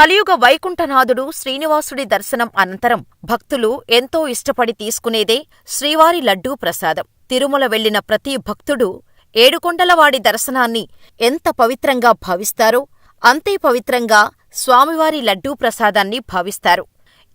కలియుగ వైకుంఠనాథుడు శ్రీనివాసుడి దర్శనం అనంతరం భక్తులు ఎంతో ఇష్టపడి తీసుకునేదే శ్రీవారి లడ్డూ ప్రసాదం. తిరుమల వెళ్ళిన ప్రతి భక్తుడు ఏడుకొండలవాడి దర్శనాన్ని ఎంత పవిత్రంగా భావిస్తారో అంతే పవిత్రంగా స్వామివారి లడ్డూ ప్రసాదాన్ని భావిస్తారు.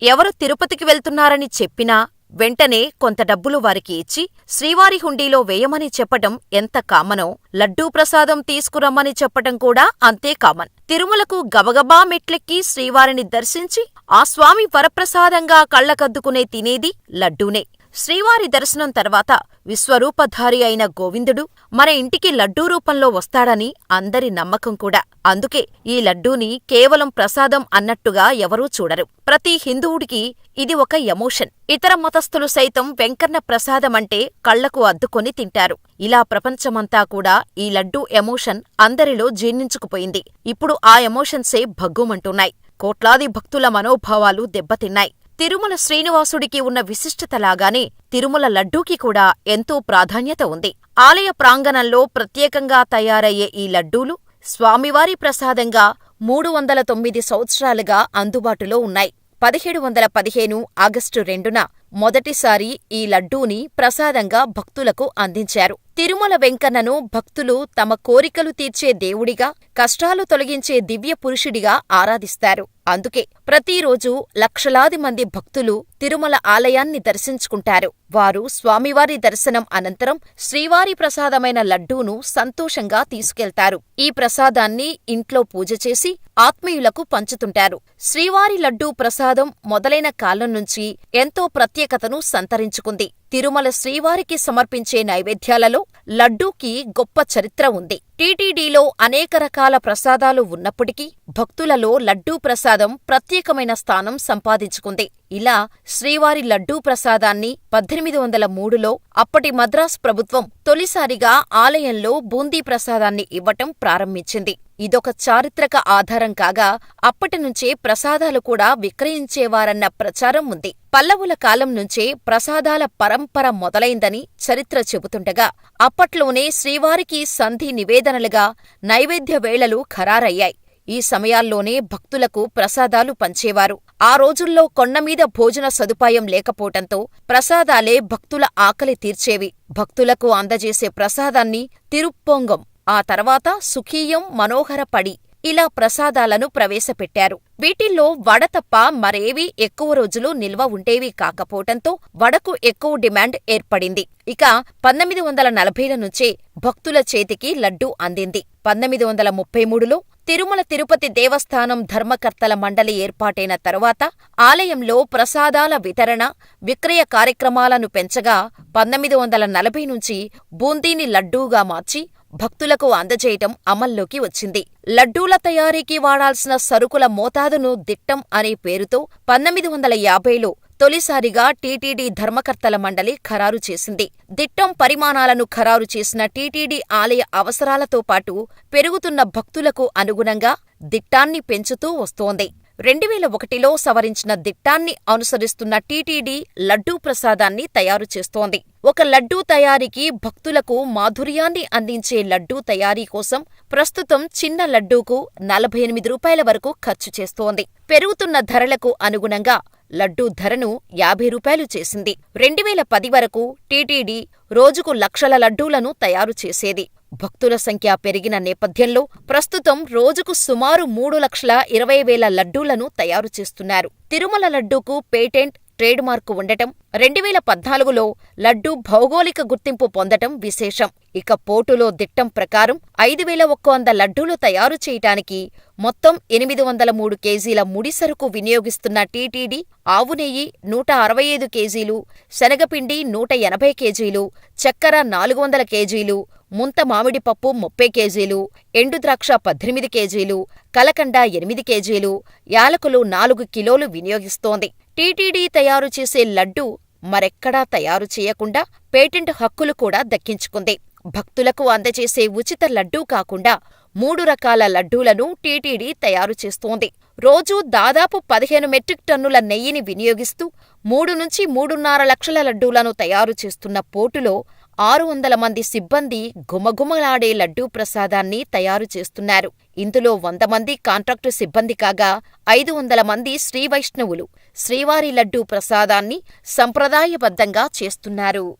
ఎవరు తిరుపతికి వెళ్తున్నారని చెప్పినా వెంటనే కొంత డబ్బులు వారికి ఇచ్చి శ్రీవారి హుండీలో వేయమని చెప్పటం ఎంత కామనో లడ్డూ ప్రసాదం తీసుకురమ్మని చెప్పటం కూడా అంతే కామన్. తిరుమలకు గబగబా మెట్లెక్కి శ్రీవారిని దర్శించి ఆ స్వామి వరప్రసాదంగా కళ్ళకద్దుకునే తినేది లడ్డూనే. శ్రీవారి దర్శనం తర్వాత విశ్వరూపధారి అయిన గోవిందుడు మన ఇంటికి లడ్డూ రూపంలో వస్తాడని అందరి నమ్మకం కూడా. అందుకే ఈ లడ్డూని కేవలం ప్రసాదం అన్నట్టుగా ఎవరూ చూడరు. ప్రతి హిందువుడికి ఇది ఒక ఎమోషన్. ఇతర మతస్థులు సైతం వెంకన్న ప్రసాదమంటే కళ్ళకు అద్దుకొని తింటారు. ఇలా ప్రపంచమంతా కూడా ఈ లడ్డూ ఎమోషన్ అందరిలో జీర్ణించుకుపోయింది. ఇప్పుడు ఆ ఎమోషన్సే భగ్గుమంటున్నాయి. కోట్లాది భక్తుల మనోభావాలు దెబ్బతిన్నాయి. తిరుమల శ్రీనివాసుడికి ఉన్న విశిష్టతలాగానే తిరుమల లడ్డూకి కూడా ఎంతో ప్రాధాన్యత ఉంది. ఆలయ ప్రాంగణంలో ప్రత్యేకంగా తయారయ్యే ఈ లడ్డూలు స్వామివారి ప్రసాదంగా మూడు వందల తొమ్మిది సంవత్సరాలుగా అందుబాటులో ఉన్నాయి. పదిహేడు వందల పదిహేను ఆగస్టు రెండున మొదటిసారి ఈ లడ్డూని ప్రసాదంగా భక్తులకు అందించారు. తిరుమల వెంకన్నను భక్తులు తమ కోరికలు తీర్చే దేవుడిగా కష్టాలు తొలగించే దివ్య పురుషుడిగా ఆరాధిస్తారు. అందుకే ప్రతిరోజూ లక్షలాది మంది భక్తులు తిరుమల ఆలయాన్ని దర్శించుకుంటారు. వారు స్వామివారి దర్శనం అనంతరం శ్రీవారి ప్రసాదమైన లడ్డూను సంతోషంగా తీసుకెళ్తారు. ఈ ప్రసాదాన్ని ఇంట్లో పూజ చేసి ఆత్మీయులకు పంచుతుంటారు. శ్రీవారి లడ్డూ ప్రసాదం మొదలైన కాలం నుంచి ఎంతో ప్రత్యేక ప్రత్యేకతను సంతరించుకుంది. తిరుమల శ్రీవారికి సమర్పించే నైవేద్యాలలో లడ్డూకి గొప్ప చరిత్ర ఉంది. టీటీడీలో అనేక రకాల ప్రసాదాలు ఉన్నప్పటికీ భక్తులలో లడ్డూ ప్రసాదం ప్రత్యేకమైన స్థానం సంపాదించుకుంది. ఇలా శ్రీవారి లడ్డూ ప్రసాదాన్ని పద్దెనిమిది వందల మూడులో అప్పటి మద్రాస్ ప్రభుత్వం తొలిసారిగా ఆలయంలో బూందీ ప్రసాదాన్ని ఇవ్వటం ప్రారంభించింది. ఇదొక చారిత్రక ఆధారం కాగా అప్పటినుంచే ప్రసాదాలు కూడా విక్రయించేవారన్న ప్రచారం ఉంది. పల్లవుల కాలం నుంచే ప్రసాదాల పరంపర మొదలైందని చరిత్ర చెబుతుండగా అప్పట్లోనే శ్రీవారికి సంధి నివేదనలుగా నైవేద్య వేళలు ఖరారయ్యాయి. ఈ సమయాల్లోనే భక్తులకు ప్రసాదాలు పంచేవారు. ఆ రోజుల్లో కొండమీద భోజన సదుపాయం లేకపోవటంతో ప్రసాదాలే భక్తుల ఆకలి తీర్చేవి. భక్తులకు అందజేసే ప్రసాదాన్ని తిరుప్పొంగం ఆ తర్వాత సుఖీయం మనోహర పడి ఇలా ప్రసాదాలను ప్రవేశపెట్టారు. వీటిల్లో వడ తప్ప మరేవీ ఎక్కువ రోజులు నిల్వ ఉండేవి కాకపోవటంతో వడకు ఎక్కువ డిమాండ్ ఏర్పడింది. ఇక పంతొమ్మిది వందల నలభైల నుంచే భక్తుల చేతికి లడ్డూ అందింది. పంతొమ్మిది వందల ముప్పై మూడులో తిరుమల తిరుపతి దేవస్థానం ధర్మకర్తల మండలి ఏర్పాటైన తరువాత ఆలయంలో ప్రసాదాల వితరణ విక్రయ కార్యక్రమాలను పెంచగా పంతొమ్మిది వందల నలభై నుంచి బూందీని లడ్డూగా మార్చి భక్తులకు అందజేయటం అమల్లోకి వచ్చింది. లడ్డూల తయారీకి వాడాల్సిన సరుకుల మోతాదును దిట్టం అనే పేరుతో పంతొమ్మిది వందల యాభైలో తొలిసారిగా టీటీడీ ధర్మకర్తల మండలి ఖరారు చేసింది. దిట్టం పరిమాణాలను ఖరారు చేసిన టీటీడీ ఆలయ అవసరాలతో పాటు పెరుగుతున్న భక్తులకు అనుగుణంగా దిట్టాన్ని పెంచుతూ వస్తోంది. రెండువేల ఒకటిలో సవరించిన దిట్టాన్ని అనుసరిస్తున్న టీటీడీ లడ్డూ ప్రసాదాన్ని తయారు చేస్తోంది. ఒక లడ్డూ తయారీకి భక్తులకు మాధుర్యాన్ని అందించే లడ్డూ తయారీ కోసం ప్రస్తుతం చిన్న లడ్డూకు నలభై ఎనిమిది రూపాయల వరకు ఖర్చు చేస్తోంది. పెరుగుతున్న ధరలకు అనుగుణంగా లడ్డూ ధరను యాభై రూపాయలు చేసింది. రెండువేల పది వరకు టీటీడీ రోజుకు లక్షల లడ్డూలను తయారు చేసేది. భక్తుల సంఖ్య పెరిగిన నేపథ్యంలో ప్రస్తుతం రోజుకు సుమారు మూడు లక్షల ఇరవై వేల లడ్డూలను తయారు చేస్తున్నారు. తిరుమల లడ్డూకు పేటెంట్ ట్రేడ్ మార్కు ఉండటం రెండువేల పద్నాలుగులో లడ్డూ భౌగోళిక గుర్తింపు పొందటం విశేషం. ఇక పోటులో దిట్టం ప్రకారం ఐదు వేల ఒక్క వంద లడ్డూలు తయారు చేయటానికి మొత్తం ఎనిమిది వందల మూడు కేజీల ముడిసరుకు వినియోగిస్తున్న టీటీడీ ఆవు నెయ్యి నూట అరవై ఐదు కేజీలు శనగపిండి నూట ఎనభై కేజీలు చక్కెర నాలుగు వందల కేజీలు ముంత మామిడి పప్పు ముప్పై కేజీలు ఎండుద్రాక్ష పద్దెనిమిది కేజీలు కలకండ ఎనిమిది కేజీలు యాలకులు నాలుగు కిలోలు వినియోగిస్తోంది. టీటీడీ తయారు చేసే లడ్డూ మరెక్కడా తయారు చేయకుండా పేటెంట్ హక్కులు కూడా దక్కించుకుంది. భక్తులకు అందజేసే ఉచిత లడ్డూ కాకుండా మూడు రకాల లడ్డూలను టీటీడీ తయారు చేస్తోంది. రోజూ దాదాపు పదిహేను మెట్రిక్ టన్నుల నెయ్యిని వినియోగిస్తూ మూడు నుంచి మూడున్నర లక్షల లడ్డూలను తయారు చేస్తున్న పోటులో ఆరు వందల మంది సిబ్బంది గుమగుమలాడే లడ్డూ ప్రసాదాన్ని తయారు చేస్తున్నారు. ఇందులో వంద మంది కాంట్రాక్టు సిబ్బంది కాగా ఐదు వందల మంది శ్రీవైష్ణవులు శ్రీవారి లడ్డూ ప్రసాదాన్ని సంప్రదాయబద్ధంగా చేస్తున్నారు.